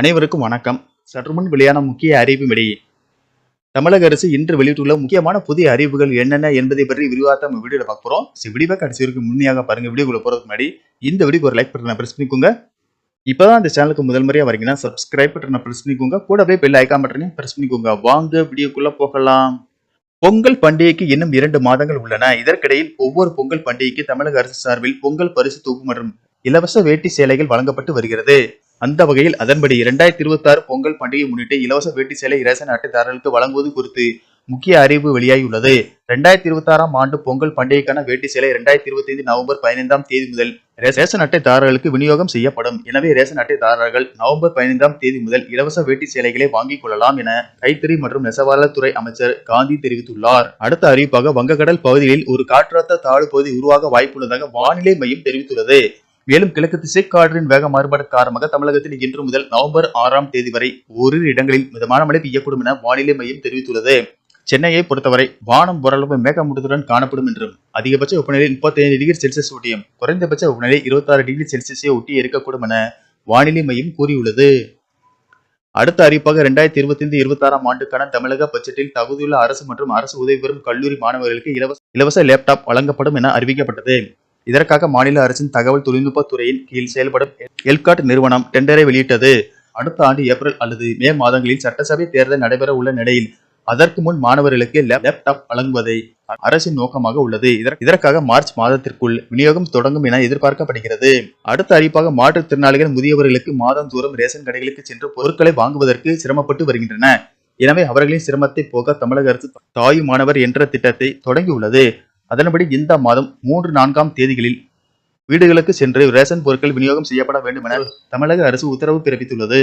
அனைவருக்கும் வணக்கம். சற்றுமுன் வெளியான முக்கிய அறிவு வெளியே தமிழக அரசு இன்று வெளியிட்டுள்ள முக்கியமான புதிய அறிவுகள் என்னென்ன என்பதை பற்றி விரிவாக நம்ம வீடியோல பார்க்க போறோம். சரி வீடியோ கடைசி வரைக்கும் முன்னியாக பாருங்க. வீடியோக்குள்ள போறதுக்கு முன்னாடி இந்த வீடியோக்கு ஒரு லைக் பட்டனை பிரஸ் பண்ணிக்கோங்க. இப்பதான் இந்த சேனலுக்கு முதல் முறையா வரீங்கன்னா சப்ஸ்கிரைப் பட்டனை பிரஸ் பண்ணிக்கோங்க. கூடவே பெல் ஐக்கான் பட்டனையும் பிரஸ் பண்ணிக்கோங்க. வாங்க வீடியோக்குள்ள போகலாம். பொங்கல் பண்டிகைக்கு இன்னும் இரண்டு மாதங்கள் உள்ளன. இதற்கிடையில் ஒவ்வொரு பொங்கல் பண்டிகைக்கு தமிழக அரசு சார்பில் பொங்கல் பரிசு தொகுப்பு மற்றும் இலவச வேட்டி சேலைகள் வழங்கப்பட்டு வருகிறது. அந்த வகையில் அதன்படி இரண்டாயிரத்தி இருபத்தி ஆறு பொங்கல் பண்டிகை முன்னிட்டு இலவச வேட்டி சேலை ரேஷன் அட்டைதாரர்களுக்கு வழங்குவது குறித்து முக்கிய அறிவு வெளியாகியுள்ளது. இரண்டாயிரத்தி இருபத்தி ஆறாம் ஆண்டு பொங்கல் பண்டிகைக்கான வேட்டி சேலை இரண்டாயிரத்தி இருபத்தி ஐந்து நவம்பர் பதினைந்தாம் தேதி முதல் ரேஷன் அட்டைதாரர்களுக்கு விநியோகம் செய்யப்படும். எனவே ரேஷன் அட்டைதாரர்கள் நவம்பர் பதினைந்தாம் தேதி முதல் இலவச வேட்டி சேலைகளை வாங்கிக் கொள்ளலாம் என கைத்தறி மற்றும் நெசவாளர் துறை அமைச்சர் காந்தி தெரிவித்துள்ளார். அடுத்த அறிவிப்பாக வங்கக்கடல் பகுதிகளில் ஒரு காற்றழுத்த தாழ்வு பகுதி உருவாக வாய்ப்புள்ளதாக வானிலை மையம் தெரிவித்துள்ளது. மேலும் கிழக்கு திசை காற்றின் வேக மாறுபாடு காரணமாக தமிழகத்தில் இன்று முதல் நவம்பர் ஆறாம் தேதி வரை ஓரிரு இடங்களில் மிதமான மழை பெய்யக்கூடும் என வானிலை மையம் தெரிவித்துள்ளது. சென்னையை பொறுத்தவரை வானம் ஓரளவு மேகமூட்டத்துடன் காணப்படும் என்றும் அதிகபட்ச வெப்பநிலை முப்பத்தைந்து டிகிரி செல்சியஸ் ஒட்டியும் குறைந்தபட்ச வெப்பநிலை இருபத்தாறு டிகிரி செல்சியஸை ஒட்டி இருக்கக்கூடும் என வானிலை மையம் கூறியுள்ளது. அடுத்த அறிவிப்பாக இரண்டாயிரத்தி இருபத்தி ஐந்து இருபத்தி ஆறாம் ஆண்டுக்கான தமிழக பட்ஜெட்டில் தகுதியுள்ள அரசு மற்றும் அரசு உதவி பெறும் கல்லூரி மாணவர்களுக்கு இலவச இலவச லேப்டாப் வழங்கப்படும் என அறிவிக்கப்பட்டது. இதற்காக மாநில அரசின் தகவல் தொழில்நுட்ப துறையின் கீழ் செயல்படும் எல்காட் நிறுவனம் டெண்டரை வெளியிட்டது. அடுத்த ஆண்டு ஏப்ரல் அல்லது மே மாதங்களில் சட்டசபை தேர்தல் நடைபெற உள்ள நிலையில் அதற்கு முன் மாணவர்களுக்கு லேப்டாப் வழங்குவதை அரசின் நோக்கமாக உள்ளது. இதற்காக மார்ச் மாதத்திற்குள் விநியோகம் தொடங்கும் என எதிர்பார்க்கப்படுகிறது. அடுத்த அறிவிப்பாக மாற்றுத்திறனாளிகள் முதியவர்களுக்கு மாதந்தோறும் ரேஷன் கடைகளுக்கு சென்று பொருட்களை வாங்குவதற்கு சிரமப்பட்டு வருகின்றன. எனவே அவர்களின் சிரமத்தை போக தமிழக அரசு தாயு மாணவர் என்ற திட்டத்தை தொடங்கியுள்ளது. அதன்படி இந்த மாதம் மூன்று நான்காம் தேதிகளில் வீடுகளுக்கு சென்று ரேஷன் பொருட்கள் விநியோகம் செய்யப்பட வேண்டும் என தமிழக அரசு உத்தரவு பிறப்பித்துள்ளது.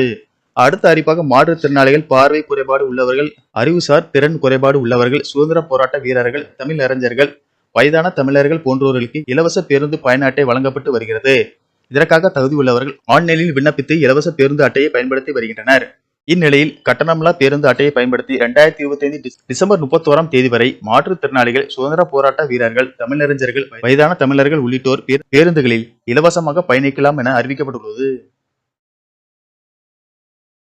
அடுத்த அறிவிப்பாக மாற்றுத்திறனாளிகள் பார்வை குறைபாடு உள்ளவர்கள் அறிவுசார் திறன் குறைபாடு உள்ளவர்கள் சுதந்திர போராட்ட வீரர்கள் தமிழ் அறிஞர்கள் வயதான தமிழர்கள் போன்றோர்களுக்கு இலவச பேருந்து பயண அட்டை வழங்கப்பட்டு வருகிறது. இதற்காக தகுதி உள்ளவர்கள் ஆன்லைனில் விண்ணப்பித்து இலவச பேருந்து அட்டையை பயன்படுத்தி வருகின்றனர். இந்நிலையில் கட்டணமில்லா பேருந்து அட்டையை பயன்படுத்தி இரண்டாயிரத்தி இருபத்தி ஐந்து டிசம்பர் முப்பத்தோராம் தேதி வரை மாற்றுத்திறனாளிகள் சுதந்திர போராட்ட வீரர்கள் தமிழறிஞர்கள் வயதான தமிழர்கள் உள்ளிட்டோர் பேர்- பேருந்துகளில் இலவசமாக பயணிக்கலாம் என அறிவிக்கப்பட்டுள்ளது.